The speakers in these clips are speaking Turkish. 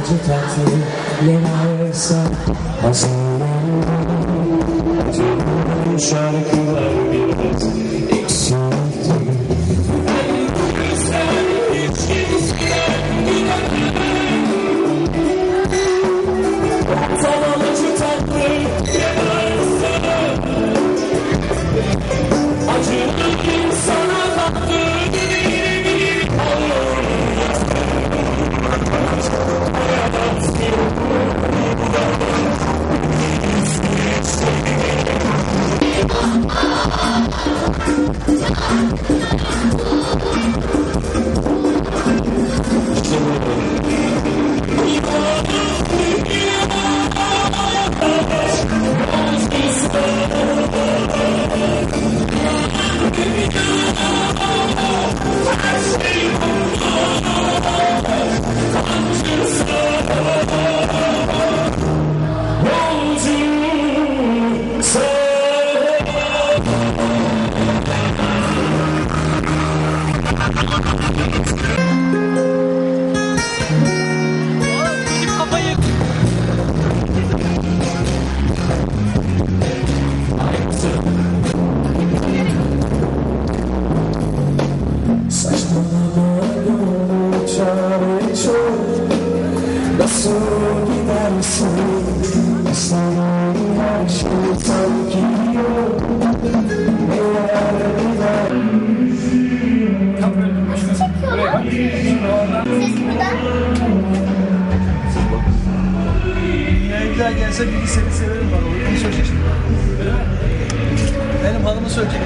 Acı tatlı ne varsa Haziran inside a cloud of your Gelse bir seni severim bana. Söyleyecek şimdi. Öyle mi? Benim hanımı söyleyecek.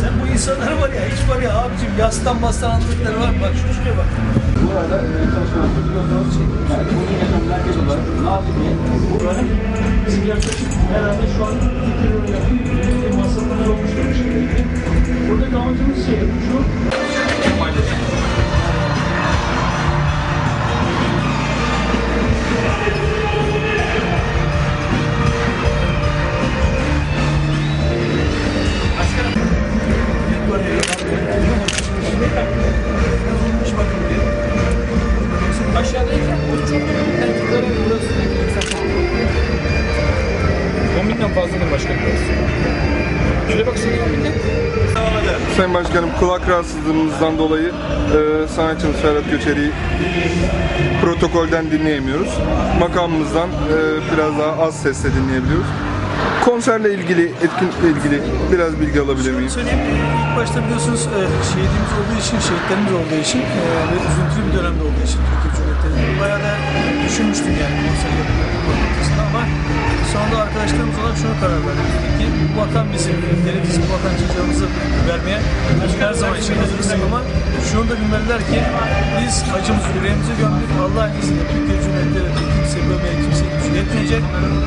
Sen bu insanlar var ya, hiç var ya abicim yastan mastan anladıkları var? Bak şu şuraya bak. Bu arada çalışmalarımızı biliyorsunuz. Yani bunu yaşam merkez olarak Nazilli'ye buranın bizim yaklaşık herhalde şu an iki kilo yakın bir amacımız şey şu. Sayın Başkanım kulak rahatsızlığımızdan dolayı e, sanatçımız Ferhat Göçeri'yi protokolden dinleyemiyoruz. Makamımızdan e, biraz daha az sesle dinleyebiliyoruz. Konserle ilgili, etkinlikle ilgili biraz bilgi alabilir miyim? Söyleyeyim, ilk başta biliyorsunuz e, şehidimiz olduğu için, şehitlerimiz olduğu için e, ve üzüntülü bir dönemde olduğu için Türkiye Cumhuriyeti bayağı da düşünmüştüm yani konser sonunda arkadaşlarımız olarak şuna karar verdik. Dedik ki bu vatan bizim, gerekirse bu vatan çocuğumuzu vermeye her zaman için hazırız ama şunu da bilmeliler ki biz acımızı yüreğimize gömdük. Allah izniyle Türkiye Cumhuriyeti kimse bölmeye, kimse gücü yetmeyecek.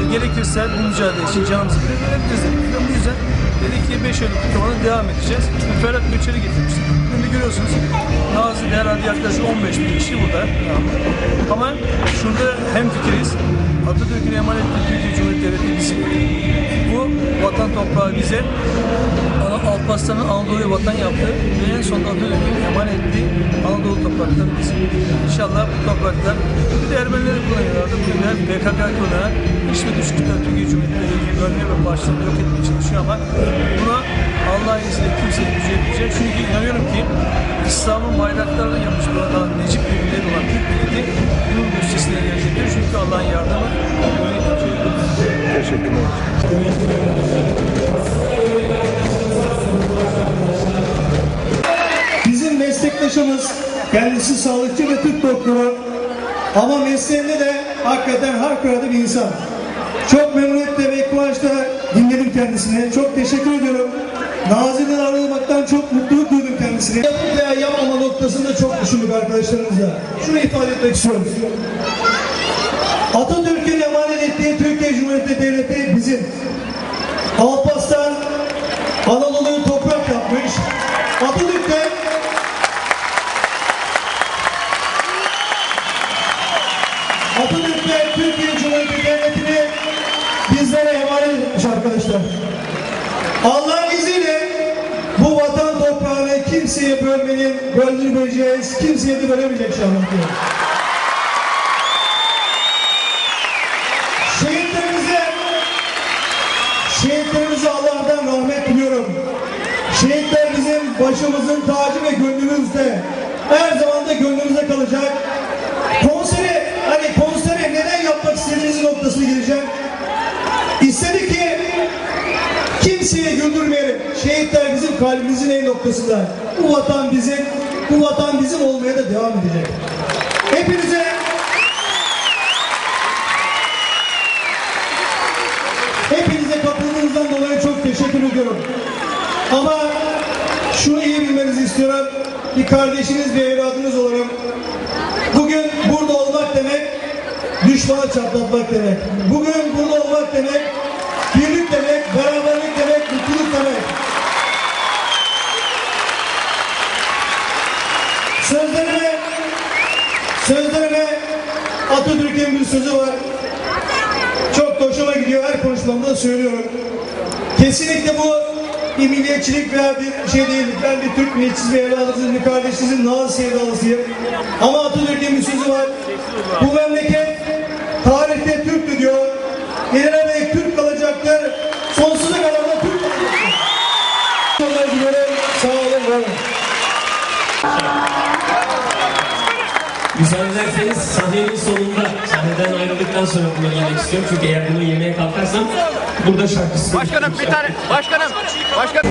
E, gerekirse bu mücadele için canımızı bile verebiliriz dedik. Bu yüzden dedik ki 5 Eylül kutlamana devam edeceğiz. Ve Ferhat Göçer'i getirmiştik. Şimdi görüyorsunuz Nazilli herhalde yaklaşık 15 bin kişi burada. Ama şurada hem fikiriz. Atatürk'ün emanet ettiği Türkiye Cumhuriyeti bizim. Bu vatan toprağı bize Alparslan'ın Anadolu'yu vatan yaptı ve en sonunda Atatürk'ün emanet ettiği Anadolu toprakları bizim. İnşallah bu topraklar bir de Ermenileri kullanıyorlardı. Bugün de PKK kullanan hiçbir düşkünler Türkiye Cumhuriyeti'ni bölmeye ve başlarını yok etmeye çalışıyor ama buna Allah'ın izniyle kimse gücü yetmeyecek. Çünkü inanıyorum ki İslam'ın bayraklarını yapmış Teşekkürler. Bizim meslektaşımız kendisi sağlıkçı ve tıp doktoru ama mesleğinde de hakikaten harikulade bir insan. Çok memnuniyetle ve kıvançla dinledim kendisini. Çok teşekkür ediyorum. Nazilli'den ayrılmaktan çok mutluluk duydum kendisine. Yapıp veya yapmama noktasında çok düşündük arkadaşlarımızla. Şunu ifade etmek istiyorum. Atatürk'ün emanet ettiği Türkiye Cumhuriyeti Devleti bizim. Alparslan Anadolu'yu toprak yapmış. De Atatürk de Türkiye Cumhuriyeti Devleti'ni bizlere emanet etmiş arkadaşlar. Allah'ın izniyle bu vatan toprağını kimseye bölmenin, böldürmeyeceğiz, kimseye de bölemeyecek inşallah diyor. Şehitlerimize, şehitlerimize Allah'tan rahmet diliyorum. Şehitler başımızın tacı ve gönlümüzde. Her zaman da gönlümüzde kalacak. Konseri, hani konseri neden yapmak istediğiniz noktasına gireceğim. İstedi ki kimseye güldürmeyelim. Şehitler bizim kalbimizin en noktasında. Bu vatan bizim, bu vatan bizim olmaya da devam edecek. Hepinize Hepinize katıldığınızdan dolayı çok teşekkür ediyorum. Ama şunu iyi bilmenizi istiyorum. Bir kardeşiniz, bir evladınız olarak bugün burada olmak demek düşmana çatlatmak demek. Bugün burada olmak demek birlik demek, beraberlik demek, mutluluk demek. Sözlerime sözlerime Atatürk'ün bir sözü var. Çok hoşuma gidiyor. Her konuşmamda da söylüyorum. Kesinlikle bu bir milliyetçilik veya bir şey değil. Ben bir Türk milliyetçisi bir evladınızın, bir kardeşinizin nazı sevdalısıyım. Ama Atatürk'ün bir sözü var. Bu memleket tarihte Türktü diyor. Gelenemek Türk kalacaktır. Sonsuza kadar da Türk kalacaktır. Gidelim. Sağ olun. var olun. Müsaade sonunda, sahneden ayrıldıktan sonra buna gelmek istiyorum. Çünkü eğer bunu yemeye kalkarsam burada şarkı söyleyeceğim. Başkanım bir tane. Başkanım. Başkanım.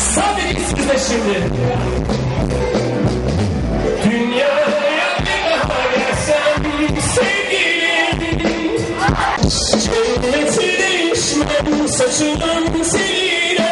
Sadece size şimdi. Dünyaya bir daha gelsem sevgilim. Cenneti değişmem saçımın seline.